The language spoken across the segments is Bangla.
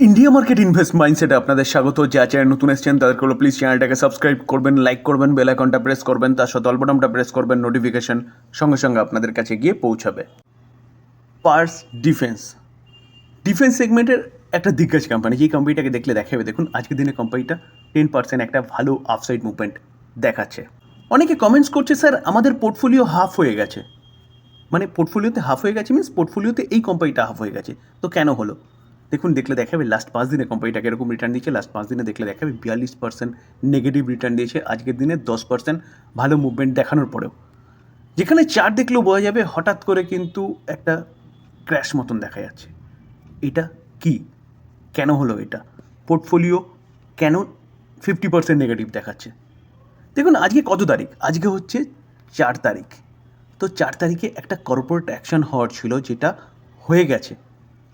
ইন্ডিয়া মার্কেট ইনভেস্ট মাইন্ডসেটে আপনাদের স্বাগত। যা চ্যানেল নতুন এসেছেন, তাদেরকে হলো প্লিজ চ্যানেলটাকে সাবস্ক্রাইব করবেন লাইক করবেন বেল আইকনটা প্রেস করবেন, তার সাথে অল্পটামটা প্রেস করবেন নোটিফিকেশন সঙ্গে সঙ্গে আপনাদের কাছে গিয়ে পৌঁছাবে। পার্স ডিফেন্স ডিফেন্স সেগমেন্টের একটা দিগ্গজ কোম্পানি যেই কোম্পানিটাকে দেখলে দেখাবে, দেখুন, আজকের দিনে কোম্পানিটা টেন পার্সেন্ট একটা ভালো আপসাইড মুভমেন্ট দেখাচ্ছে। অনেকে কমেন্টস করছে, স্যার, আমাদের পোর্টফোলিও হাফ হয়ে গেছে। মানে পোর্টফোলিওতে হাফ হয়ে গেছে মিনস পোর্টফোলিওতে এই কোম্পানিটা হাফ হয়ে গেছে। তো কেন হলো? দেখুন, দেখলে দেখাবে লাস্ট পাঁচ দিনে কোম্পানিটাকে এরকম রিটার্ন দিয়েছে লাস্ট পাঁচ দিনে দেখলে দেখাবে বিয়াল্লিশ পার্সেন্ট নেগেটিভ রিটার্ন দিয়েছে, আজকের দিনে দশ পার্সেন্ট ভালো মুভমেন্ট দেখানোর পরেও। যেখানে চার দেখলেও বোঝা যাবে, হঠাৎ করে কিন্তু একটা ক্র্যাশ মতন দেখা যাচ্ছে। এটা কি? কেন হলো এটা? পোর্টফোলিও কেন ফিফটি পার্সেন্ট নেগেটিভ দেখাচ্ছে? দেখুন, আজকে কত তারিখ? আজকে হচ্ছে চার তারিখ। তো চার তারিখে একটা কর্পোরেট অ্যাকশন হওয়ার ছিল, যেটা হয়ে গেছে।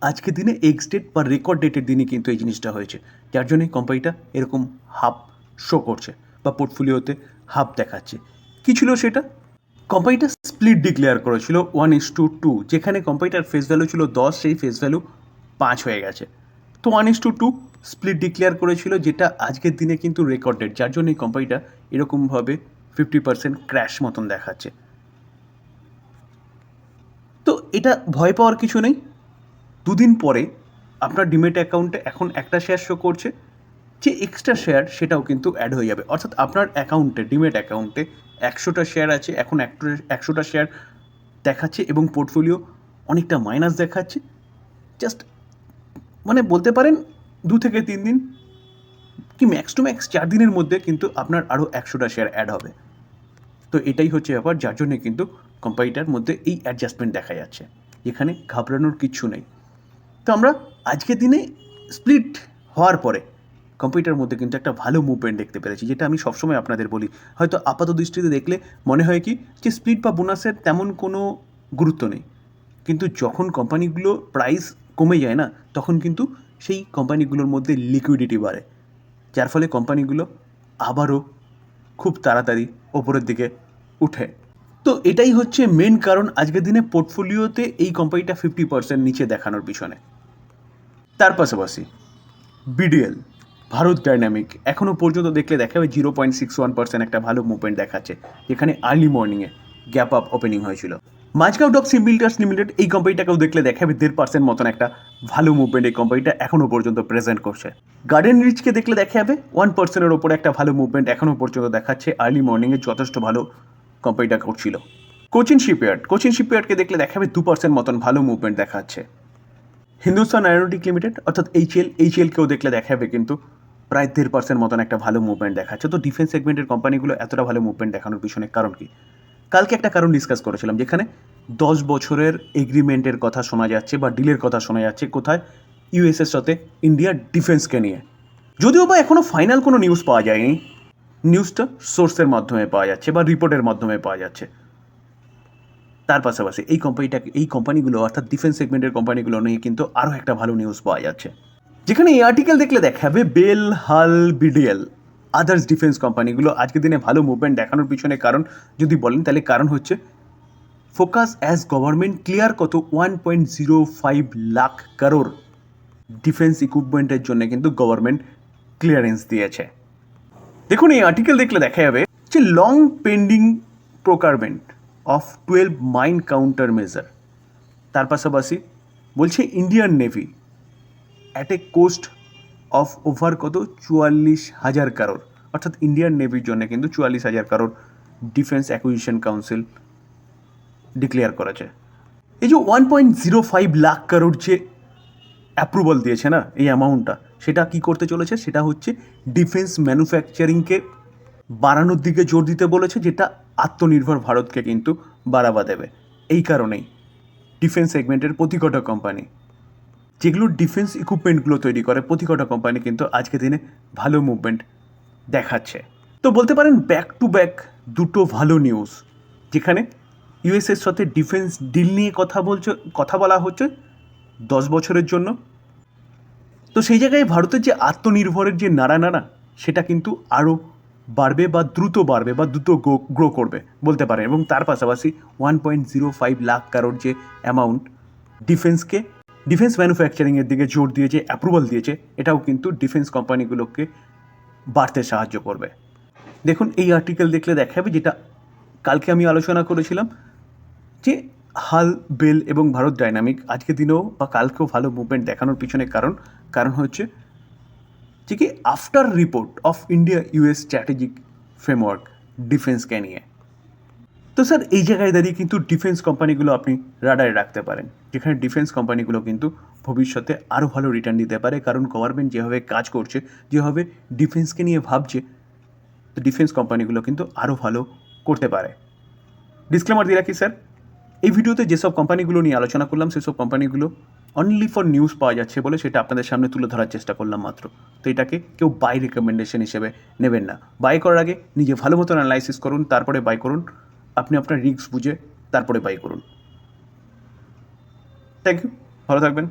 আজকে দিনে এক্স ডেট বা রেকর্ড ডেটের দিনে কিন্তু এই জিনিসটা হয়েছে। যার জন্য কোম্পানিটা এরকম হাফ শো করছে বা পোর্টফোলিওতে হাফ দেখাচ্ছে। কী ছিল সেটা? কোম্পানিটা স্প্লিট ডিক্লেয়ার করেছিল ওয়ান ইস টু টু যেখানে কোম্পানিটার ফেস ভ্যালু ছিল দশ, সেই ফেস ভ্যালু পাঁচ হয়ে গেছে। তো one is to two split declare করেছিল, যেটা আজকের দিনে কিন্তু রেকর্ড রেকর্ডেড যার জন্য এই কোম্পানিটা এরকমভাবে ফিফটি পার্সেন্ট ক্র্যাশ মতন দেখাচ্ছে। তো এটা ভয় পাওয়ার কিছু নেই। দুদিন পরে আপনার ডিমেট অ্যাকাউন্টে এখন একটা শেয়ার শো করছে, যে এক্সট্রা শেয়ার সেটাও কিন্তু অ্যাড হয়ে যাবে। অর্থাৎ আপনার অ্যাকাউন্টে ডিমেট অ্যাকাউন্টে একশোটা শেয়ার আছে, এখন একশোটা শেয়ার দেখাচ্ছে এবং পোর্টফোলিও অনেকটা মাইনাস দেখাচ্ছে। জাস্ট মানে বলতে পারেন দু থেকে তিন দিন কি ম্যাক্স টু ম্যাক্স চার দিনের মধ্যে কিন্তু আপনার আরও একশোটা শেয়ার অ্যাড হবে। তো এটাই হচ্ছে ব্যাপার, যার জন্যে কিন্তু কোম্পানিটার মধ্যে এই অ্যাডজাস্টমেন্ট দেখা যাচ্ছে। এখানে ঘাবড়ানোর কিচ্ছু নেই। তো আমরা আজকের দিনে স্প্লিট হওয়ার পরে কম্পিউটার মধ্যে কিন্তু একটা ভালো মুভমেন্ট দেখতে পেরেছি, যেটা আমি সবসময় আপনাদের বলি। হয়তো আপাত দৃষ্টিতে দেখলে মনে হয় কি যে স্প্লিট বা বোনাসের তেমন কোনো গুরুত্ব নেই। কিন্তু যখন কোম্পানিগুলো প্রাইস কমে যায় না, তখন কিন্তু সেই কোম্পানিগুলোর মধ্যে লিকুইডিটি বাড়ে। যার ফলে কোম্পানিগুলো আবারও খুব তাড়াতাড়ি ওপরের দিকে উঠে। তো এটাই হচ্ছে মেন কারণ আজকের দিনে পোর্টফোলিওতে এই কোম্পানিটা ফিফটি পার্সেন্ট নিচে দেখানোর পিছনে। তার পাশাপাশি বিডিএল ভারত ডাইনামিক এখনও পর্যন্ত দেখলে দেখাবে zero point six one percent একটা ভালো মুভমেন্ট দেখাচ্ছে, যেখানে আর্লি মর্নিংয়ে গ্যাপ আপ ওপেনিং হয়েছিল। Mazagon dock ship builders limited এই কোম্পানিটাকেও দেখলে দেখাবে দেড় পার্সেন্ট মতন একটা ভালো মুভমেন্ট এই কোম্পানিটা এখনও পর্যন্ত প্রেজেন্ট করছে। গার্ডেন রিচকে দেখলে দেখাবে ওয়ান পার্সেন্টের ওপরে একটা ভালো মুভমেন্ট এখনও পর্যন্ত দেখাচ্ছে আর্লি মর্নিংয়ে যথেষ্ট ভালো কোম্পানিটা করছিল কোচিন শিপইয়ার্ড কোচিন শিপইয়ার্ডকে দেখলে দেখাবে দু পার্সেন্ট মতন ভালো মুভমেন্ট দেখাচ্ছে। হিন্দুস্তান অ্যারোটিক লিমিটেড অর্থাৎ এইচএল এইচএলকেও দেখলে দেখাবে কিন্তু প্রায় দেড় পার্সেন্ট মতন একটা ভালো মুভমেন্ট দেখাচ্ছে। তো ডিফেন্স সেগমেন্টের কোম্পানিগুলো এতটা ভালো মুভমেন্ট দেখানোর পিছনে কারণ কি? কালকে একটা কারণ ডিসকাস করেছিলাম, যেখানে দশ বছরের এগ্রিমেন্টের কথা শোনা যাচ্ছে বা ডিলের কথা শোনা যাচ্ছে কোথায়? ইউএসএর সাথে ইন্ডিয়ার ডিফেন্সকে নিয়ে। যদিও বা এখনও ফাইনাল কোনো নিউজ পাওয়া যায়নি নিউজটা সোর্সের মাধ্যমে পাওয়া যাচ্ছে বা রিপোর্টের মাধ্যমে পাওয়া যাচ্ছে। তার পাশাপাশি এই কোম্পানিটাকে এই কোম্পানিগুলো অর্থাৎ ডিফেন্স সেগমেন্টের কোম্পানিগুলো নিয়ে কিন্তু আরও একটা ভালো নিউজ পাওয়া যাচ্ছে। যেখানে এই আর্টিকেল দেখলে দেখাবে বেল, হাল, বিডিএল আদার্স ডিফেন্স কোম্পানিগুলো আজকের দিনে ভালো মুভমেন্ট দেখানোর পিছনে কারণ, যদি বলেন তাহলে কারণ হচ্ছে ফোকাস অ্যাজ গভর্নমেন্ট ক্লিয়ার কত one point zero five lakh crore defence ইকুইপমেন্টের জন্য কিন্তু গভর্নমেন্ট ক্লিয়ারেন্স দিয়েছে। দেখুন, এই আর্টিকেল দেখলে দেখা যাবে যে long pending procurement of twelve mine counter measure তার পাশাপাশি বলছে Indian navy at a cost of over কত? চুয়াল্লিশ হাজার কারোর অর্থাৎ ইন্ডিয়ান নেভির জন্য কিন্তু চুয়াল্লিশ হাজার কারোর ডিফেন্স অ্যাকুইজিশন কাউন্সিল ডিক্লেয়ার করেছে। এই যে one point zero five lakh crore যে অ্যাপ্রুভাল দিয়েছে না, এই অ্যামাউন্টটা সেটা কি করতে চলেছে? সেটা হচ্ছে ডিফেন্স ম্যানুফ্যাকচারিংকে বাড়ানোর দিকে জোর দিতে বলেছে, যেটা আত্মনির্ভর ভারতকে কিন্তু বাড়াবা দেবে। এই কারণেই ডিফেন্স সেগমেন্টের প্রতি কটা কোম্পানি যেগুলো ডিফেন্স ইকুইপমেন্টগুলো তৈরি করে প্রতি কটা কোম্পানি কিন্তু আজকে দিনে ভালো মুভমেন্ট দেখাচ্ছে। তো বলতে পারেন ব্যাক টু ব্যাক দুটো ভালো নিউজ যেখানে ইউএসএর সাথে ডিফেন্স ডিল নিয়ে কথা বলছে, কথা বলা হচ্ছে দশ বছরের জন্য। তো সেই জায়গায় ভারতের যে আত্মনির্ভরের যে নাড়া নাড়া, সেটা কিন্তু আরও বাড়বে বা দ্রুত বাড়বে বা দ্রুত গ্রো করবে বলতে পারেন। এবং তার পাশাপাশি one point zero five lakh crore যে অ্যামাউন্ট ডিফেন্সকে ডিফেন্স ম্যানুফ্যাকচারিংয়ের দিকে জোর দিয়েছে অ্যাপ্রুভাল দিয়েছে, এটাও কিন্তু ডিফেন্স কোম্পানিগুলোকে বাড়তে সাহায্য করবে। দেখুন, এই আর্টিকেল দেখলে দেখাবে যেটা কালকে আমি আলোচনা করেছিলাম যে হাল, বেল এবং ভারত ডাইনামিক আজকের দিনেও বা কালকেও ভালো মুভমেন্ট দেখানোর পিছনে কারণ কারণ হচ্ছে যে কি after report of India US strategic framework ডিফেন্সকে নিয়ে। তো স্যার এই জায়গায় দাঁড়িয়ে কিন্তু ডিফেন্স কোম্পানিগুলো আপনি রাডারে রাখতে পারেন। যেখানে ডিফেন্স কোম্পানিগুলো কিন্তু ভবিষ্যতে আরও ভালো রিটার্ন দিতে পারে। কারণ গভর্নমেন্ট যেভাবে কাজ করছে, যেভাবে ডিফেন্সকে নিয়ে ভাবছে, তো ডিফেন্স কোম্পানিগুলো কিন্তু আরও ভালো করতে পারে। ডিসক্লেমার দিয়ে রাখি স্যার এই ভিডিওতে যেসব কোম্পানিগুলো নিয়ে আলোচনা করলাম, সেসব কোম্পানিগুলো অনলি ফর নিউজ পাওয়া যাচ্ছে বলে সেটা আপনাদের সামনে তুলে ধরার চেষ্টা করলাম মাত্র। তো এটাকে কেউ বাই রেকমেন্ডেশন হিসেবে নেবেন না। বাই করার আগে নিজে ভালো মতন অ্যানালাইসিস করুন, তারপরে বাই করুন। আপনি আপনার রিস্ক বুঝে তারপরে বাই করুন। থ্যাংক ইউ ভালো থাকবেন।